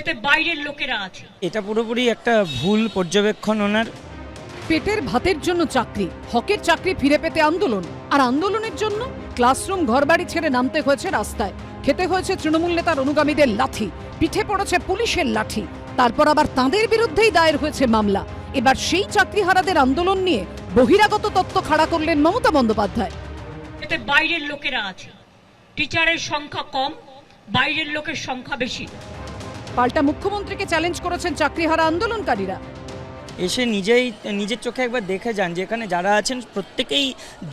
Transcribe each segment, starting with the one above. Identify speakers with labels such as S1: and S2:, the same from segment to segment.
S1: এতে বাইরের লোকেরা আছে।
S2: এটা পুরোপুরি একটা ভুল পর্যবেক্ষণ ওনার।
S3: পেটের ভাতের জন্য চাকরি হকের চাকরি ফিরে পেতে আন্দোলন। আর আন্দোলনের জন্য ক্লাসরুম ঘরবাড়ি ছেড়ে নামতে হয়েছে রাস্তায়। খেতে হয়েছে তৃণমূল নেতার অনুগামীদের লাঠি পিঠে পড়েছে পুলিশের লাঠি। তারপর আবার তাঁদের বিরুদ্ধেই দায়ের হয়েছে মামলা। এবার সেই চাকরিহারাদের আন্দোলন নিয়ে বহিরাগত তত্ত্ব খাড়া করলেন মমতা বন্দ্যোপাধ্যায়।
S1: এতে বাইরের লোকেরা আছে। টিচারের সংখ্যা কম বাইরের লোকের সংখ্যা বেশি।
S3: পাল্টা মুখ্যমন্ত্রীকে চ্যালেঞ্জ করেছেন চাকরিহারা আন্দোলনকারীরা।
S2: এসে নিজেই নিজের চোখে একবার দেখে যান যেখানে যারা আছেন প্রত্যেকেই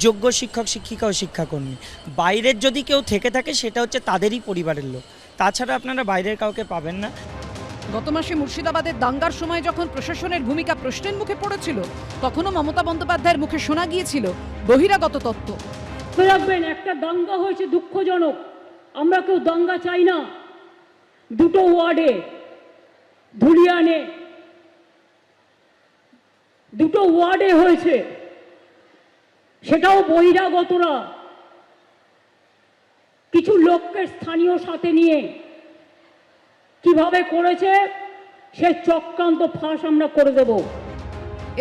S2: যোগ্য শিক্ষক শিক্ষিকা ও শিক্ষাকর্মী। বাইরের যদি কেউ থেকে থাকে সেটা হচ্ছে তাদেরই পরিবারের লোক। তাছাড়া আপনারা বাইরের কাউকে পাবেন না।
S3: গত মাসে মুর্শিদাবাদের দাঙ্গার সময় যখন প্রশাসনের ভূমিকা প্রশ্নের মুখে পড়েছিল তখনও মমতা বন্দ্যোপাধ্যায়ের মুখে শোনা গিয়েছিল বহিরাগত তত্ত্ব।
S4: রাখবেন একটা দাঙ্গা হয়েছে দুঃখজনক। আমরা কেউ দাঙ্গা চাই না। দুটো ওয়ার্ডে ধুলিয়ানে দুটো ওয়ার্ডে হয়েছে। সেটাও বহিরাগতরা। কিছু লোককে স্থানীয় সাথে নিয়ে কীভাবে করেছে সে চক্রান্ত ফাঁস আমরা করে দেবো।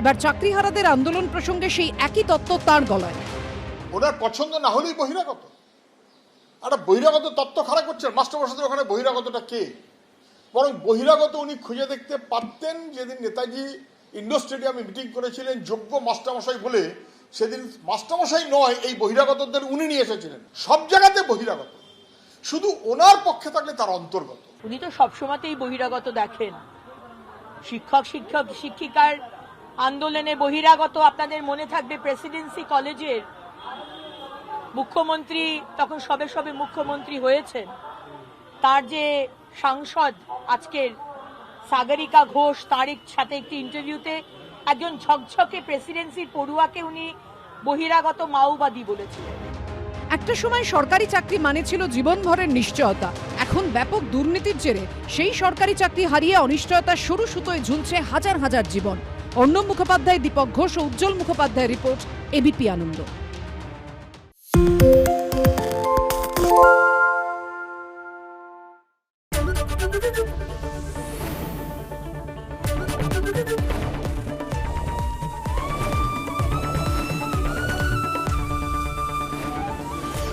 S3: এবার চাকরিহারাদের আন্দোলন প্রসঙ্গে সেই একই তত্ত্ব তার গলায়।
S5: ওনার পছন্দ না হলেই বহিরাগত। একটা বহিরাগত তত্ত্ব খারাপ করছেন। মাস্টারমশাইদের ওখানে বহিরাগতটা কে? বরং বহিরাগত উনি খুঁজে দেখতে পারতেন যেদিন নেতাজি ইন্ডোর স্টেডিয়ামে মিটিং করেছিলেন, যোগ্য মাস্টারমশাই বলে সেদিন মাস্টারমশাই নয়, এই বহিরাগতদের উনি নিয়ে এসেছিলেন। সব জায়গাতে বহিরাগত। শুধু ওনার পক্ষে থাকলে তার অন্তর্গত।
S6: উনি তো সবসময়তেই বহিরাগত দেখেন। শিক্ষক শিক্ষক, শিক্ষিকার আন্দোলনে বহিরাগত আপনাদের মনে থাকবে প্রেসিডেন্সি কলেজের মুখ্যমন্ত্রী তখন সবে সবে মুখ্যমন্ত্রী হয়েছেন। তার যে সাংসদ আজকের সাগরিকা ঘোষ, তার সাথে একটি ইন্টারভিউতে একজন ঝকঝকে প্রেসিডেন্সির পড়ুয়াকে উনি বহিরাগত মাওবাদী বলেছিলেন।
S3: একটা সময় সরকারি চাকরি মানে ছিল জীবনভরের নিশ্চয়তা। এখন ব্যাপক দুর্নীতির জেরে সেই সরকারি চাকরি হারিয়ে অনিশ্চয়তার সরু সুতোয় ঝুলছে হাজার হাজার জীবন। অর্ণব মুখোপাধ্যায়, দীপক ঘোষ ও Ujjwal Mukhopadhyay report ABP Ananda.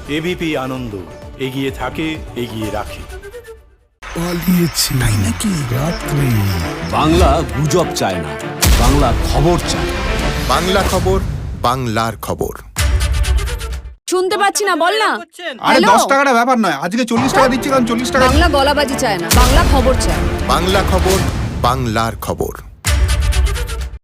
S7: ABP Ananda এগিয়ে থাকে এগিয়ে রাখে।
S8: পালিয়েছে তাই নাকি? রাত্রে।
S9: বাংলা গুজব চায় না বাংলা খবর চায়
S10: বাংলা খবর বাংলার খবর।
S11: শুনতে পাচ্ছি না বল না।
S8: আরে? দশ টাকাটা ব্যাপার নয় আজকে চল্লিশ টাকা দিচ্ছি কারণ চল্লিশ টাকা
S11: বাংলা গলাবাজি চায় না বাংলা খবর চায়
S10: বাংলা খবর বাংলার খবর।